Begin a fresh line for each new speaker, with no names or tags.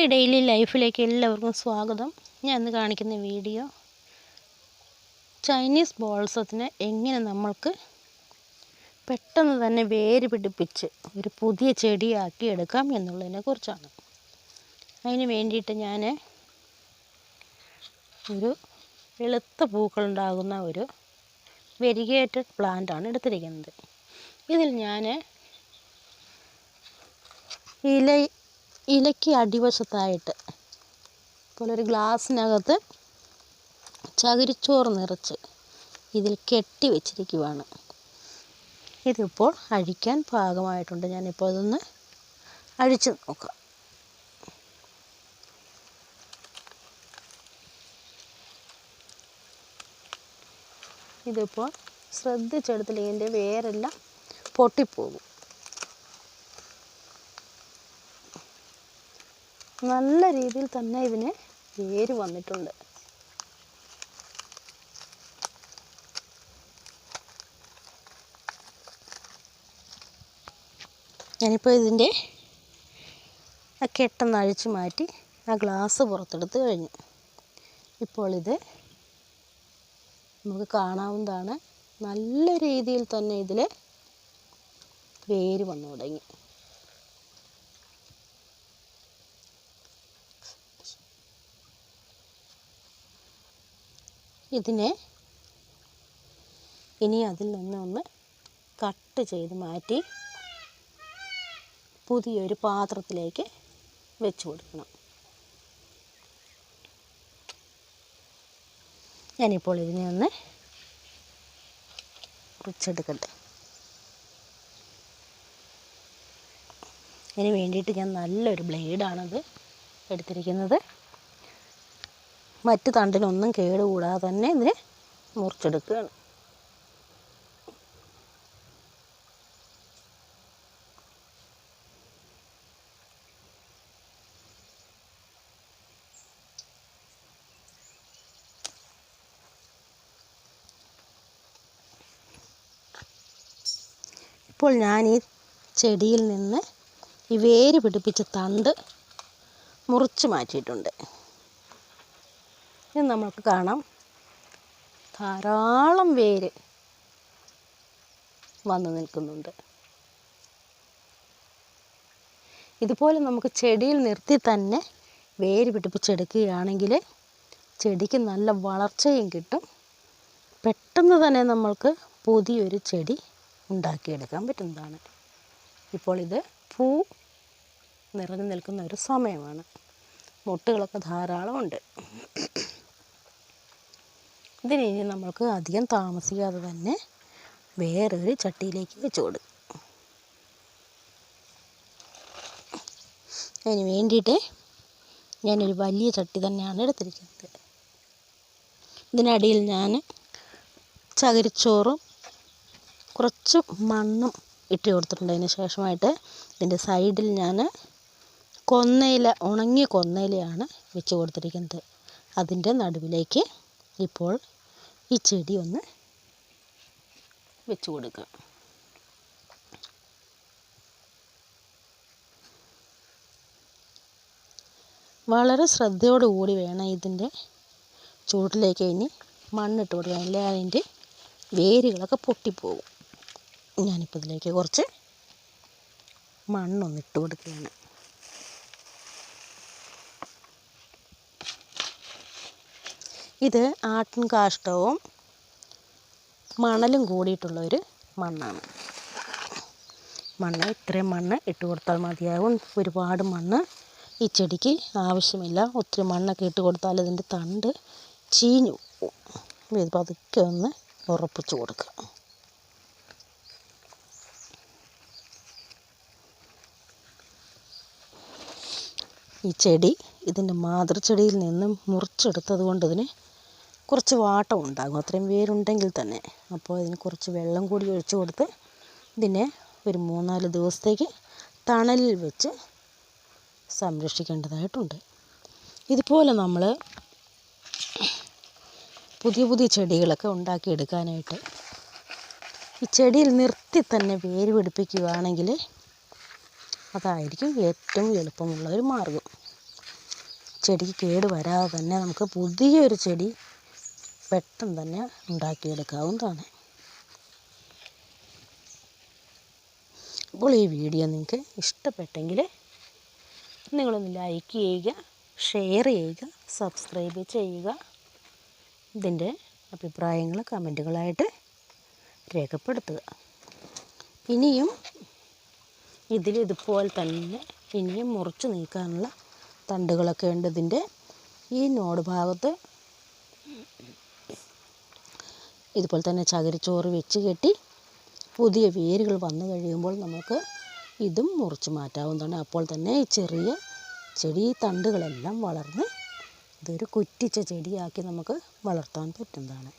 Hi daily ലൈഫിലേക്ക് എല്ലാവർക്കും സ്വാഗതം. ഞാൻ ഇന്ന് കാണിക്കുന്ന വീഡിയോ ചൈനീസ് ബോൾസത്തിനെ എങ്ങനെ നമ്മൾക്ക് പെട്ടെന്ന് തന്നെ വേര് പിടിപ്പിച്ച് ഒരു പുതിയ ചെടിയാക്കി എടുക്കാം എന്നുള്ളതിനെ കുറിച്ചാണ്. അതിന് വേണ്ടിയിട്ട് ഞാൻ ഒരു വെളുത്ത പൂക്കളുണ്ടാകുന്ന ഒരു വെരിഗേറ്റഡ് പ്ലാന്റാണ് എടുത്തിരിക്കുന്നത്. ഇതിൽ ഞാൻ ഇല ഇലയ്ക്ക് അടിവശത്തായിട്ട് ഇപ്പോൾ ഒരു ഗ്ലാസ്സിനകത്ത് ചകിരിച്ചോറ് നിറച്ച് ഇതിൽ കെട്ടി വെച്ചിരിക്കുവാണ്. ഇതിപ്പോൾ അഴിക്കാൻ പാകമായിട്ടുണ്ട്. ഞാനിപ്പോൾ ഇതൊന്ന് അഴിച്ച് നോക്കാം. ഇതിപ്പോൾ ശ്രദ്ധിച്ചെടുത്തില്ലെങ്കിൽ ഇതിന്റെ വേരെല്ലാം പൊട്ടിപ്പോകും. നല്ല രീതിയിൽ തന്നെ ഇതിന് വേര് വന്നിട്ടുണ്ട്. ഞാനിപ്പോൾ ഇതിന്റെ ആ കെട്ടെന്ന് അഴിച്ചു മാറ്റി ആ ഗ്ലാസ് പുറത്തെടുത്ത് കഴിഞ്ഞു. ഇപ്പോൾ ഇത് നമുക്ക് കാണാവുന്നതാണ്. നല്ല രീതിയിൽ തന്നെ ഇതിൽ വേര് വന്നു തുടങ്ങി. ഇതിനെ ഇനി അതിൽ നിന്ന് ഒന്ന് കട്ട് ചെയ്ത് മാറ്റി പുതിയൊരു പാത്രത്തിലേക്ക് വെച്ച് കൊടുക്കണം. ഞാനിപ്പോൾ ഇതിനെ ഒന്ന് കുറിച്ചെടുക്കട്ടെ. ഇതിന് വേണ്ടിയിട്ട് ഞാൻ നല്ലൊരു ബ്ലേഡാണത് എടുത്തിരിക്കുന്നത്. മറ്റ് തണ്ടിനൊന്നും കേടുകൂടാതെ തന്നെ ഇതിനെ മുറിച്ചെടുക്കുകയാണ്. ഇപ്പോൾ ഞാൻ ഈ ചെടിയിൽ നിന്ന് ഈ വേര് പിടിപ്പിച്ച തണ്ട് മുറിച്ച് മാറ്റിയിട്ടുണ്ട്. ഇത് നമുക്ക് കാണാം. ധാരാളം വേര് വന്നു നിൽക്കുന്നുണ്ട്. ഇതുപോലെ നമുക്ക് ചെടിയിൽ നിർത്തി തന്നെ വേര് പിടിപ്പിച്ചെടുക്കുകയാണെങ്കിൽ ചെടിക്ക് നല്ല വളർച്ചയും കിട്ടും. പെട്ടെന്ന് തന്നെ നമ്മൾക്ക് പുതിയൊരു ചെടി ഉണ്ടാക്കിയെടുക്കാൻ പറ്റുന്നതാണ്. ഇപ്പോൾ ഇത് പൂ നിറഞ്ഞു നിൽക്കുന്ന ഒരു സമയമാണ്. മുട്ടുകളൊക്കെ ധാരാളം ഉണ്ട് ഇതിന് നമ്മൾക്ക് അധികം താമസിക്കാതെ തന്നെ വേറൊരു ചട്ടിയിലേക്ക് വെച്ച് കൊടുക്കും അതിന് വേണ്ടിയിട്ട് ഞാനൊരു വലിയ ചട്ടി തന്നെയാണ് എടുത്തിരിക്കുന്നത്. ഇതിനടിയിൽ ഞാൻ ചകിരിച്ചോറും കുറച്ച് മണ്ണും ഇട്ട് കൊടുത്തിട്ടുണ്ട്. അതിന് ശേഷമായിട്ട് ഇതിന്റെ സൈഡിൽ ഞാൻ കൊന്നയില ഉണങ്ങിയ കൊന്നയിലയാണ് വെച്ച് കൊടുത്തിരിക്കുന്നത്. അതിന്റെ നടുവിലേക്ക് ഇപ്പോൾ ഈ ചെടി ഒന്ന് വെച്ച് കൊടുക്കുക വളരെ ശ്രദ്ധയോടുകൂടി വേണം ഇതിന്റെ ചൂട്ടിലേക്ക് ഇനി മണ്ണിട്ട് കൊടുക്കാൻ. അല്ലെങ്കിൽ അതിന്റെ വേരുകളൊക്കെ പൊട്ടിപ്പോകും. ഞാനിപ്പോൾ ഇതിലേക്ക് കുറച്ച് മണ്ണൊന്നിട്ട് കൊടുക്കുകയാണ്. ഇത് ആട്ടിൻ കാഷ്ടവും മണലും കൂടിയിട്ടുള്ള ഒരു മണ്ണാണ്. മണ്ണ് ഇത്രയും മണ്ണ് ഇട്ട് കൊടുത്താൽ മതിയാകും ഒരുപാട് മണ്ണ് ഈ ചെടിക്ക് ആവശ്യമില്ല. ഒത്തിരി മണ്ണൊക്കെ ഇട്ട് കൊടുത്താൽ ഇതിന്റെ തണ്ട് ചീഞ്ഞു പോകും ഇത് പതുക്കെ ഒന്ന് ഉറപ്പിച്ചു കൊടുക്കുക. ഈ ചെടി ഇതിന്റെ മാതൃച്ചെടിയിൽ നിന്നും മുറിച്ചെടുത്തത് കൊണ്ട് ഇതിന് കുറച്ച് വാട്ടം ഉണ്ടാകും. അത്രയും വേരുണ്ടെങ്കിൽ തന്നെ. അപ്പോൾ അതിന് കുറച്ച് വെള്ളം കൂടി ഒഴിച്ചു കൊടുത്ത് ഇതിനെ ഒരു മൂന്നാൽ ദിവസത്തേക്ക് തണലിൽ വെച്ച് സംരക്ഷിക്കേണ്ടതായിട്ടുണ്ട്. ഇതുപോലെ നമ്മൾ പുതിയ പുതിയ ചെടികളൊക്കെ ഉണ്ടാക്കിയെടുക്കാനായിട്ട് ഈ ചെടിയിൽ നിർത്തി തന്നെ വേര് പിടിപ്പിക്കുകയാണെങ്കിൽ അതായിരിക്കും ഏറ്റവും എളുപ്പമുള്ള ഒരു മാർഗം ചെടിക്ക് കേട് വരാതെ തന്നെ നമുക്ക് പുതിയൊരു ചെടി പെട്ടെന്ന് തന്നെ ഉണ്ടാക്കിയെടുക്കാവുന്നതാണ്. അപ്പോൾ ഈ വീഡിയോ നിങ്ങൾക്ക് ഇഷ്ടപ്പെട്ടെങ്കിൽ നിങ്ങളൊന്ന് ലൈക്ക് ചെയ്യുക ഷെയർ ചെയ്യുക സബ്സ്ക്രൈബ് ചെയ്യുക. ഇതിന്റെ അഭിപ്രായങ്ങൾ കമന്റുകളായിട്ട് രേഖപ്പെടുത്തുക. ഇനിയും ഇതിൽ ഇതുപോലെ തന്നെ ഇനിയും മുറിച്ച് നീക്കാനുള്ള തണ്ടുകളൊക്കെ ഉണ്ട് ഇതിന്റെ. ഈ നോട് ഭാഗത്ത് ഇതുപോലെ തന്നെ ചകിരിച്ചോറ് വെച്ച് കെട്ടി പുതിയ വേരുകൾ വന്നു കഴിയുമ്പോൾ നമുക്ക് ഇതും മുറിച്ച് മാറ്റാവുന്നതാണ്. അപ്പോൾ തന്നെ ഈ ചെറിയ ചെടി തണ്ടുകളെല്ലാം വളർന്ന് ഇതൊരു കുറ്റിച്ച ചെടിയാക്കി നമുക്ക് വളർത്താൻ പറ്റുന്നതാണ്.